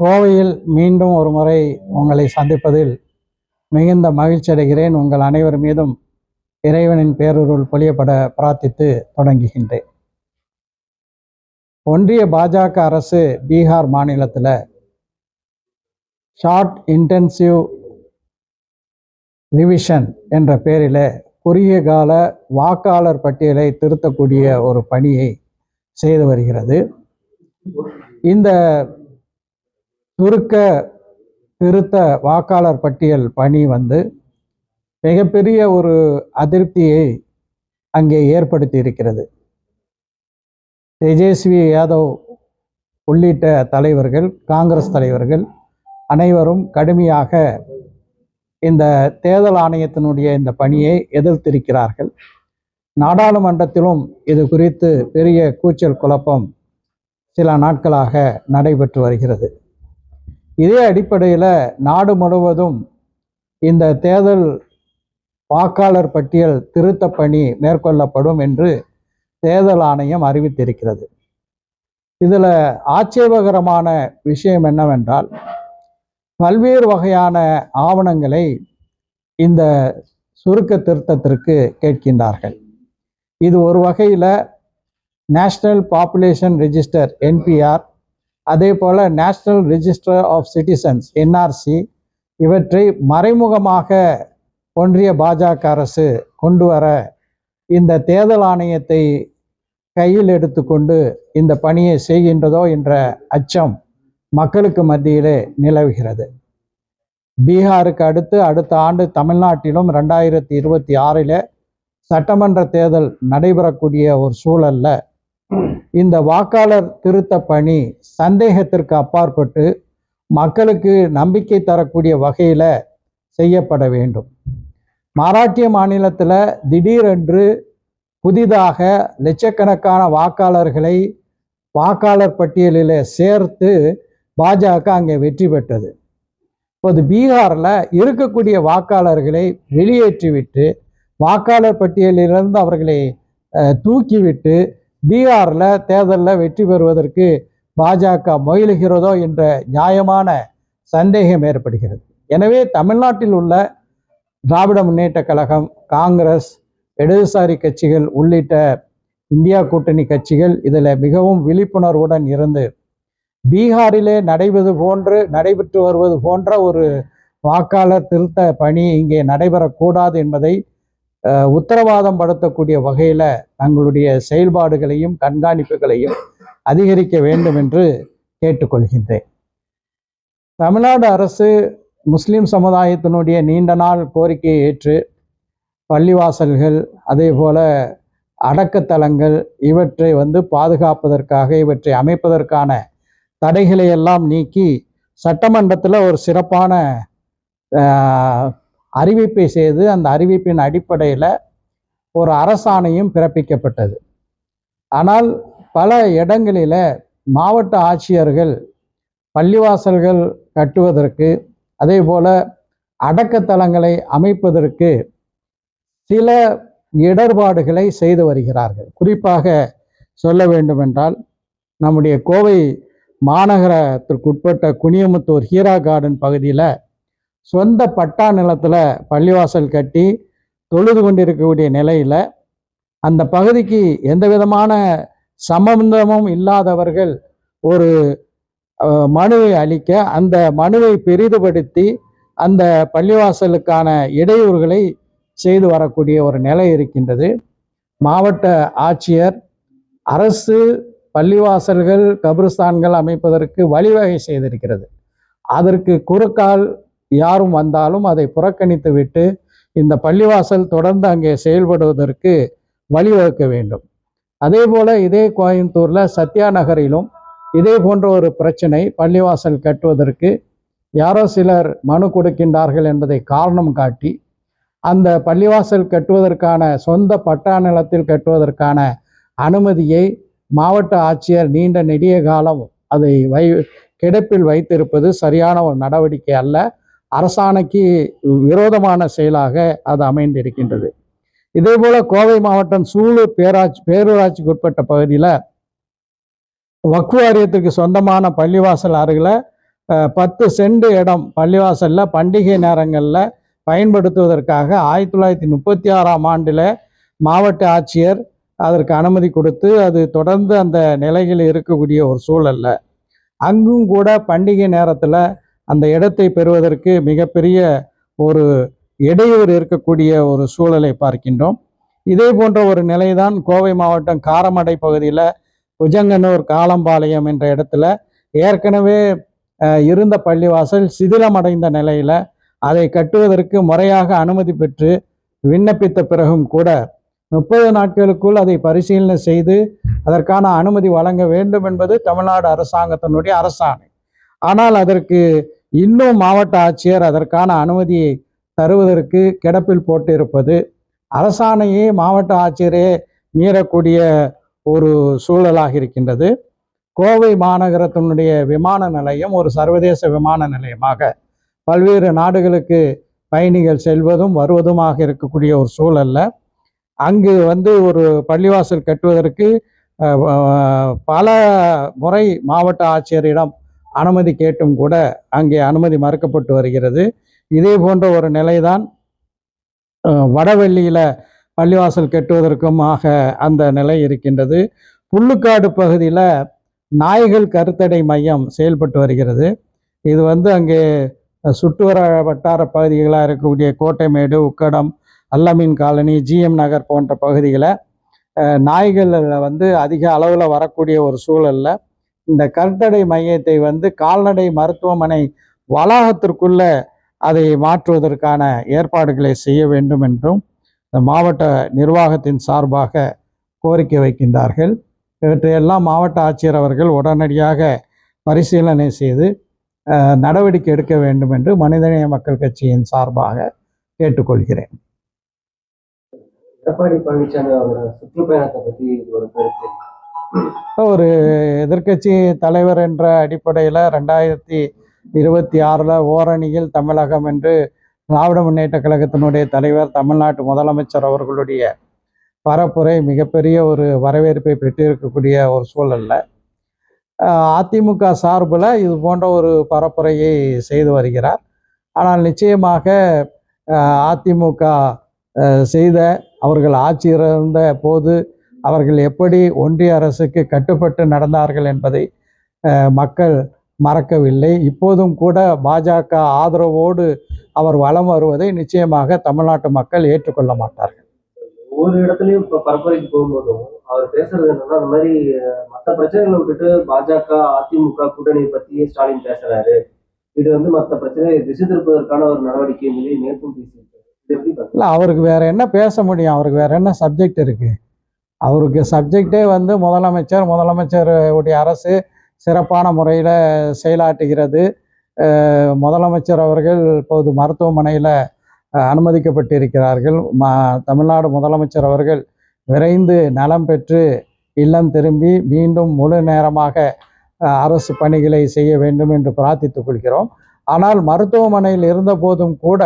கோவையில் மீண்டும் ஒரு முறை உங்களை சந்திப்பதில் மிகுந்த மகிழ்ச்சி அடைகிறேன். உங்கள் அனைவர் மீதும் இறைவனின் பேரருள் பொழியப்பட பிரார்த்தித்து தொடங்குகின்றேன். ஒன்றிய பாஜக அரசு பீகார் மாநிலத்தில் ஷார்ட் இன்டென்சிவ் ரிவிஷன் என்ற பெயரில் குறுகிய கால வாக்காளர் பட்டியலை திருத்தக்கூடிய ஒரு பணியை செய்து வருகிறது. இந்த சுருக்க திருத்த வாக்காளர் பட்டியல் பணி வந்து மிகப்பெரிய ஒரு அதிருப்தியை அங்கே ஏற்படுத்தி இருக்கிறது தேஜஸ்வி யாதவ் உள்ளிட்ட தலைவர்கள் காங்கிரஸ் தலைவர்கள் அனைவரும் கடுமையாக இந்த தேர்தல் ஆணையத்தினுடைய இந்த பணியை எதிர்த்திருக்கிறார்கள். நாடாளுமன்றத்திலும் இது குறித்து பெரிய கூச்சல் குழப்பம் சில நாட்களாக நடைபெற்று வருகிறது. இதே அடிப்படையில் நாடு முழுவதும் இந்த தேர்தல் வாக்காளர் பட்டியல் திருத்த பணி மேற்கொள்ளப்படும் என்று தேர்தல் ஆணையம் அறிவித்திருக்கிறது. இதில் ஆட்சேபகரமான விஷயம் என்னவென்றால் பல்வேறு வகையான ஆவணங்களை இந்த சுருக்க திருத்தத்திற்கு கேட்கின்றார்கள். இது ஒரு வகையில் நேஷ்னல் பாப்புலேஷன் ரிஜிஸ்டர் என்பிஆர் அதே போல் national register of citizens NRC இவற்றை மறைமுகமாக ஒன்றிய பாஜக அரசு கொண்டு வர இந்த தேர்தல் ஆணையத்தை கையில் எடுத்துக்கொண்டு இந்த பணியை செய்கின்றதோ என்ற அச்சம் மக்களுக்கு மத்தியிலே நிலவுகிறது. பீகாருக்கு அடுத்து அடுத்த ஆண்டு தமிழ்நாட்டிலும் ரெண்டாயிரத்தி இருபத்தி ஆறில் சட்டமன்ற தேர்தல் நடைபெறக்கூடிய ஒரு சூழல்ல இந்த வாக்காளர் திருத்த பணி சந்தேகத்திற்கு அப்பாற்பட்டு மக்களுக்கு நம்பிக்கை தரக்கூடிய வகையில் செய்யப்பட வேண்டும். மராட்டிய மாநிலத்தில் திடீரென்று புதிதாக லட்சக்கணக்கான வாக்காளர்களை வாக்காளர் பட்டியலில் சேர்த்து பாஜக அங்கே வெற்றி பெற்றது. இப்போது பீகாரில் இருக்கக்கூடிய வாக்காளர்களை வெளியேற்றிவிட்டு வாக்காளர் பட்டியலிலிருந்து அவர்களை தூக்கிவிட்டு பீகாரில் தேர்தலில் வெற்றி பெறுவதற்கு பாஜக முயலுகிறதோ என்ற நியாயமான சந்தேகம் ஏற்படுகிறது. எனவே தமிழ்நாட்டில் உள்ள திராவிட முன்னேற்ற கழகம் காங்கிரஸ் இடதுசாரி கட்சிகள் உள்ளிட்ட இந்தியா கூட்டணி கட்சிகள் இதில் மிகவும் விழிப்புணர்வுடன் இருந்து பீகாரிலே நடைபெறுவது போன்று நடைபெற்று வருவது போன்ற ஒரு வாக்காளர் திருத்த பணி இங்கே நடைபெறக்கூடாது என்பதை உத்தரவாதம் படுத்தக்கூடிய வகையில் தங்களுடைய செயல்பாடுகளையும் கண்காணிப்புகளையும் அதிகரிக்க வேண்டும் என்று கேட்டுக்கொள்கின்றேன். தமிழ்நாடு அரசு முஸ்லிம் சமுதாயத்தினுடைய நீண்ட நாள் கோரிக்கையை ஏற்று பள்ளிவாசல்கள் அதே போல அடக்கத்தலங்கள் இவற்றை வந்து பாதுகாப்பதற்காக இவற்றை அமைப்பதற்கான தடைகளை எல்லாம் நீக்கி சட்டமன்றத்தில் ஒரு சிறப்பான அறிவிப்பை செய்து அந்த அறிவிப்பின் அடிப்படையில் ஒரு அரசாணையும் பிறப்பிக்கப்பட்டது. ஆனால் பல இடங்களில் மாவட்ட ஆட்சியர்கள் பள்ளிவாசல்கள் கட்டுவதற்கு அதே போல் அடக்கத்தலங்களை அமைப்பதற்கு சில இடர்பாடுகளை செய்து வருகிறார்கள். குறிப்பாக சொல்ல வேண்டுமென்றால் நம்முடைய கோவை மாநகரத்திற்குட்பட்ட குனியமுத்தூர் ஹீரா கார்டன் பகுதியில் சொந்த பட்டா நிலத்தில் பள்ளிவாசல் கட்டி தொழுது கொண்டிருக்கக்கூடிய நிலையில் அந்த பகுதிக்கு எந்த விதமான சம்பந்தமும் இல்லாதவர்கள் ஒரு மனுவை அளிக்க அந்த மனுவை பெரிதுபடுத்தி அந்த பள்ளிவாசலுக்கான இடையூறுகளை செய்து வரக்கூடிய ஒரு நிலை இருக்கின்றது. மாவட்ட ஆட்சியர் அரசு பள்ளிவாசல்கள் கபிரிஸ்தான்கள் அமைப்பதற்கு வழிவகை செய்திருக்கிறது. அதற்கு குறுக்கால் யாரும் வந்தாலும் அதை புறக்கணித்து விட்டு இந்த பள்ளிவாசல் தொடர்ந்து அங்கே செயல்படுவதற்கு வழிவகுக்க வேண்டும். அதே போல இதே கோயம்புத்தூர்ல சத்யா நகரிலும் இதே போன்ற ஒரு பிரச்சனை பள்ளிவாசல் கட்டுவதற்கு யாரோ சிலர் மனு கொடுக்கின்றார்கள் என்பதை காரணம் காட்டி அந்த பள்ளிவாசல் கட்டுவதற்கான சொந்த பட்டா நிலத்தில் கட்டுவதற்கான அனுமதியை மாவட்ட ஆட்சியர் நீண்ட நெடிய காலம் அதை வை கிடப்பில் வைத்திருப்பது சரியான ஒரு நடவடிக்கை அல்ல. அரசாணைக்கு விரோதமான செயலாக அது அமைந்திருக்கின்றது. இதே போல கோவை மாவட்டம் சூலூர் பேராட்சி பேரூராட்சிக்கு உட்பட்ட பகுதியில் வக்குவாரியத்துக்கு சொந்தமான பள்ளிவாசல் அருகில் பத்து சென்ட் இடம் பள்ளிவாசலில் பண்டிகை நேரங்களில் பயன்படுத்துவதற்காக ஆயிரத்தி தொள்ளாயிரத்தி முப்பத்தி ஆறாம் ஆண்டில் மாவட்ட ஆட்சியர் அதற்கு அனுமதி கொடுத்து அது தொடர்ந்து அந்த நிலையில் இருக்கக்கூடிய ஒரு சூழல்ல. அங்கும் கூட பண்டிகை நேரத்தில் அந்த இடத்தை பெறுவதற்கு மிகப்பெரிய ஒரு இடையூறு இருக்கக்கூடிய ஒரு சூழலை பார்க்கின்றோம். இதே போன்ற ஒரு நிலைதான் கோவை மாவட்டம் காரமடை பகுதியில் புஜங்கனூர் காலம்பாளையம் என்ற இடத்துல ஏற்கனவே இருந்த பள்ளிவாசல் சிதிலமடைந்த நிலையில் அதை கட்டுவதற்கு முறையாக அனுமதி பெற்று விண்ணப்பித்த பிறகும் கூட முப்பது நாட்களுக்குள் அதை பரிசீலனை செய்து அதற்கான அனுமதி வழங்க வேண்டும் என்பது தமிழ்நாடு அரசாங்கத்தினுடைய அரசாணை. ஆனால் அதற்கு இன்னும் மாவட்ட ஆட்சியர் அதற்கான அனுமதியை தருவதற்கு கிடப்பில் போட்டிருப்பது அரசாணையே மாவட்ட ஆட்சியரே மீறக்கூடிய ஒரு சூழலாக இருக்கின்றது. கோவை மாநகரத்தினுடைய விமான நிலையம் ஒரு சர்வதேச விமான நிலையமாக பல்வேறு நாடுகளுக்கு பயணிகள் செல்வதும் வருவதுமாக இருக்கக்கூடிய ஒரு சூழல்ல. அங்கு வந்து ஒரு பள்ளிவாசல் கட்டுவதற்கு பல முறை மாவட்ட ஆட்சியரிடம் அனுமதி கேட்டும் கூட அங்கே அனுமதி மறுக்கப்பட்டு வருகிறது. இதே போன்ற ஒரு நிலைதான் வடவெள்ளியில் பள்ளிவாசல் பள்ளிவாசல் ஆக அந்த நிலை இருக்கின்றது. புல்லுக்காடு பகுதியில் நாய்கள் கருத்தடை மையம் செயல்பட்டு வருகிறது. இது வந்து அங்கே சுற்றுவர வட்டார பகுதிகளாக இருக்கக்கூடிய கோட்டைமேடு உக்கடம் அல்லமீன் காலனி ஜிஎம் நகர் போன்ற பகுதிகளை நாய்களில் வந்து அதிக அளவில் வரக்கூடிய ஒரு சூழலில் இந்த கருத்தடை மையத்தை வந்து கால்நடை மருத்துவமனை வளாகத்திற்குள்ள அதை மாற்றுவதற்கான ஏற்பாடுகளை செய்ய வேண்டும் என்றும் இந்த மாவட்ட நிர்வாகத்தின் சார்பாக கோரிக்கை வைக்கின்றார்கள். இவற்றையெல்லாம் மாவட்ட ஆட்சியர் அவர்கள் உடனடியாக பரிசீலனை செய்து நடவடிக்கை எடுக்க வேண்டும் என்று மனிதநேய மக்கள் கட்சியின் சார்பாக கேட்டுக்கொள்கிறேன். எடப்பாடி பழனிசாமி அவரோட சுற்றுப்பயணத்தை பற்றி ஒரு கருத்து. ஒரு எதிர்க்கட்சி தலைவர் என்ற அடிப்படையில் ரெண்டாயிரத்தி இருபத்தி ஆறில் ஓரணியில் தமிழகம் என்று திராவிட முன்னேற்ற கழகத்தினுடைய தலைவர் தமிழ்நாட்டு முதலமைச்சர் அவர்களுடைய பரப்புரை மிகப்பெரிய ஒரு வரவேற்பை பெற்றிருக்கக்கூடிய ஒரு சூழல்ல. அதிமுக சார்பில் இது போன்ற ஒரு பரப்புரையை செய்து வருகிறார். ஆனால் நிச்சயமாக அதிமுக செய்த அவர்கள் ஆட்சி இருந்த போது அவர்கள் எப்படி ஒன்றிய அரசுக்கு கட்டுப்பட்டு நடந்தார்கள் என்பதை மக்கள் மறக்கவில்லை. இப்போதும் கூட பாஜக ஆதரவோடு அவர் வலம் வருவதை நிச்சயமாக தமிழ்நாட்டு மக்கள் ஏற்றுக்கொள்ள மாட்டார்கள். ஒவ்வொரு இடத்துலயும் இப்ப பரப்புரைக்கு போகும்போதும் அவர் பேசுறது என்னன்னா அந்த மாதிரி மத்த பிரச்சனைகளை விட்டுட்டு பாஜக அதிமுக கூட்டணி பத்தி ஸ்டாலின் பேசுறாரு. இது வந்து மத்த பிரச்சனையை திசை திருப்பதற்கான ஒரு நடவடிக்கை எப்படி பாக்குறீங்க? இல்லை அவருக்கு வேற என்ன பேச முடியும்? அவருக்கு வேற என்ன சப்ஜெக்ட் இருக்கு? அவருக்கு சப்ஜெக்டே வந்து முதலமைச்சர் முதலமைச்சர் உடைய அரசு சிறப்பான முறையில் செயலாற்றுகிறது. முதலமைச்சர் அவர்கள் இப்போது மருத்துவமனையில் அனுமதிக்கப்பட்டிருக்கிறார்கள். ம தமிழ்நாடு முதலமைச்சர் அவர்கள் விரைந்து நலம் பெற்று இல்லம் திரும்பி மீண்டும் முழு நேரமாக அரசு பணிகளை செய்ய வேண்டும் என்று பிரார்த்தித்துக் கொள்கிறோம். ஆனால் மருத்துவமனையில் இருந்த போதும் கூட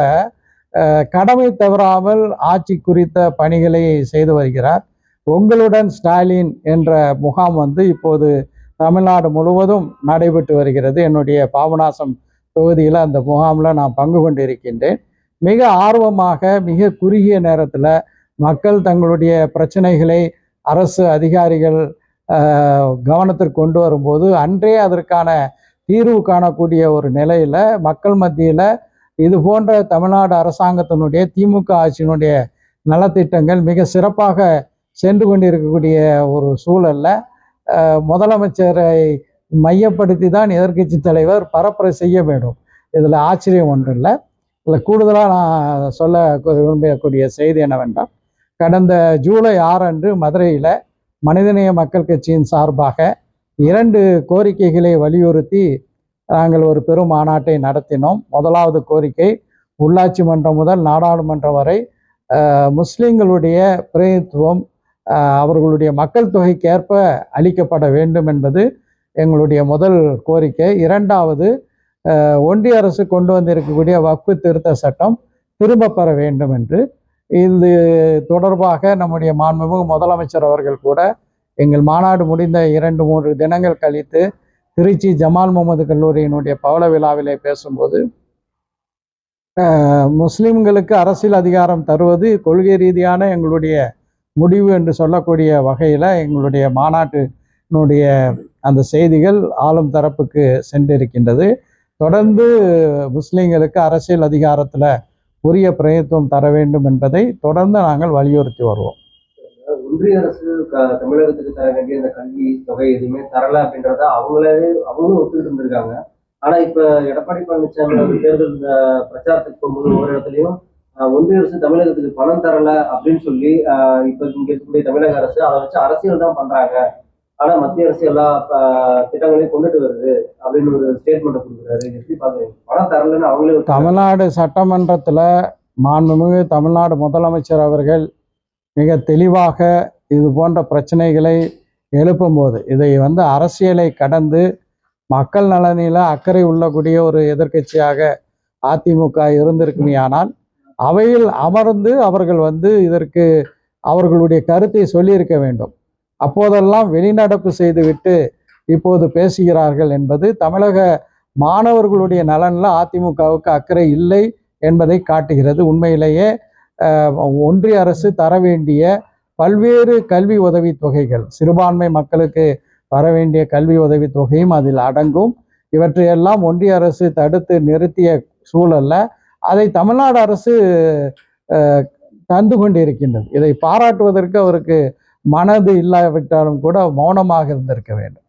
கடமை தவறாமல் ஆட்சி குறித்த பணிகளை செய்து வருகிறார். உங்களுடன் ஸ்டாலின் என்ற முகாம் வந்து இப்போது தமிழ்நாடு முழுவதும் நடைபெற்று வருகிறது. என்னுடைய பாபநாசம் தொகுதியில் அந்த முகாமில் நான் பங்கு கொண்டிருக்கின்றேன். மிக ஆர்வமாக மிக குறுகிய நேரத்தில் மக்கள் தங்களுடைய பிரச்சனைகளை அரசு அதிகாரிகள் கவனத்திற்கு கொண்டு வரும்போது அன்றே அதற்கான தீர்வு காணக்கூடிய ஒரு நிலையில் மக்கள் மத்தியில் இது போன்ற தமிழ்நாடு அரசாங்கத்தினுடைய திமுக ஆட்சியினுடைய நலத்திட்டங்கள் மிக சிறப்பாக சென்று கொண்டிருக்கக்கூடிய ஒரு சூழலில் முதலமைச்சரை மையப்படுத்தி தான் எதிர்க்கட்சி தலைவர் பரப்புரை செய்ய வேண்டும். இதில் ஆச்சரியம் ஒன்றும் இல்லை இதில் கூடுதலாக நான் சொல்ல விரும்பக்கூடிய செய்தி என்னவென்றால் கடந்த ஜூலை ஆறு அன்று மதுரையில் மனிதநேய மக்கள் கட்சியின் சார்பாக இரண்டு கோரிக்கைகளை வலியுறுத்தி நாங்கள் ஒரு பெரும் மாநாட்டை நடத்தினோம். முதலாவது கோரிக்கை உள்ளாட்சி மன்றம் முதல் நாடாளுமன்றம் வரை முஸ்லீம்களுடைய பிரதிநிதித்துவம் அவர்களுடைய மக்கள் தொகைக்கேற்ப அளிக்கப்பட வேண்டும் என்பது எங்களுடைய முதல் கோரிக்கை. இரண்டாவது ஒன்றிய அரசு கொண்டு வந்திருக்கக்கூடிய வக்ஃபு திருத்த சட்டம் திரும்ப பெற வேண்டும் என்று. இது தொடர்பாக நம்முடைய மாண்புமிகு முதலமைச்சர் அவர்கள் கூட எங்கள் மாநாடு முடிந்த இரண்டு மூன்று தினங்கள் கழித்து திருச்சி ஜமால் முகமது கல்லூரியினுடைய பவள விழாவிலே பேசும்போது முஸ்லிம்களுக்கு அரசியல் அதிகாரம் தருவது கொள்கை ரீதியான எங்களுடைய முடிவு என்று சொல்லக்கூடிய வகையில் எங்களுடைய மாநாட்டினுடைய அந்த செய்திகள் ஆளும் தரப்புக்கு சென்றிருக்கின்றது. தொடர்ந்து முஸ்லீம்களுக்கு அரசியல் அதிகாரத்தில் உரிய பிரயத்துவம் தர வேண்டும் என்பதை தொடர்ந்து நாங்கள் வலியுறுத்தி வருவோம். ஒன்றிய அரசு தமிழகத்துக்கு தர வேண்டிய இந்த கல்வி தொகை எதுவுமே தரல அப்படின்றத அவங்களே அவங்களும் ஒத்துக்கிட்டு இருந்திருக்காங்க. ஆனா இப்ப எடப்பாடி பழனிசாமி தேர்தல் பிரச்சாரத்துக்கு போகும்போது ஒவ்வொரு இடத்துலயும் ஒன்றிய அரசு தமிழகத்துக்கு பணம் தரல அப்படின்னு சொல்லி இப்ப இங்க இருக்கக்கூடிய தமிழக அரசு அதை வச்சு அரசியல் தான் பண்றாங்க. ஆனா மத்திய அரசு எல்லா திட்டங்களையும் கொண்டுட்டு வருது அப்படின்னு ஒரு ஸ்டேட்மெண்ட் கொடுக்குறாரு. எப்படி பாக்குறீங்க? பணம் தரலன்னு அவங்களே தமிழ்நாடு சட்டமன்றத்தில் மாண்புமிகு தமிழ்நாடு முதலமைச்சர் அவர்கள் மிக தெளிவாக இது போன்ற பிரச்சனைகளை எழுப்பும்போது இதை வந்து அரசியலை கடந்து மக்கள் நலனில் அக்கறை உள்ளக்கூடிய ஒரு எதிர்க்கட்சியாக அதிமுக இருந்திருக்குமே ஆனால் அவையில் அமர்ந்து அவர்கள் வந்து இதற்கு அவர்களுடைய கருத்தை சொல்லியிருக்க வேண்டும். அப்போதெல்லாம் வெளிநடப்பு செய்துவிட்டு இப்போது பேசுகிறார்கள் என்பது தமிழக மாணவர்களுடைய நலனில் அதிமுகவுக்கு அக்கறை இல்லை என்பதை காட்டுகிறது. உண்மையிலேயே ஒன்றிய அரசு தர வேண்டிய பல்வேறு கல்வி உதவி தொகைகள் சிறுபான்மை மக்களுக்கு வர வேண்டிய கல்வி உதவி தொகையும் அதில் அடங்கும். இவற்றையெல்லாம் ஒன்றிய அரசு தடுத்து நிறுத்திய சூழல்ல அதை தமிழ்நாடு அரசு அஹ், தந்து கொண்டிருக்கின்றது. இதை பாராட்டுவதற்கு அவருக்கு மனது இல்லாவிட்டாலும் கூட மௌனமாக இருந்திருக்க வேண்டும்.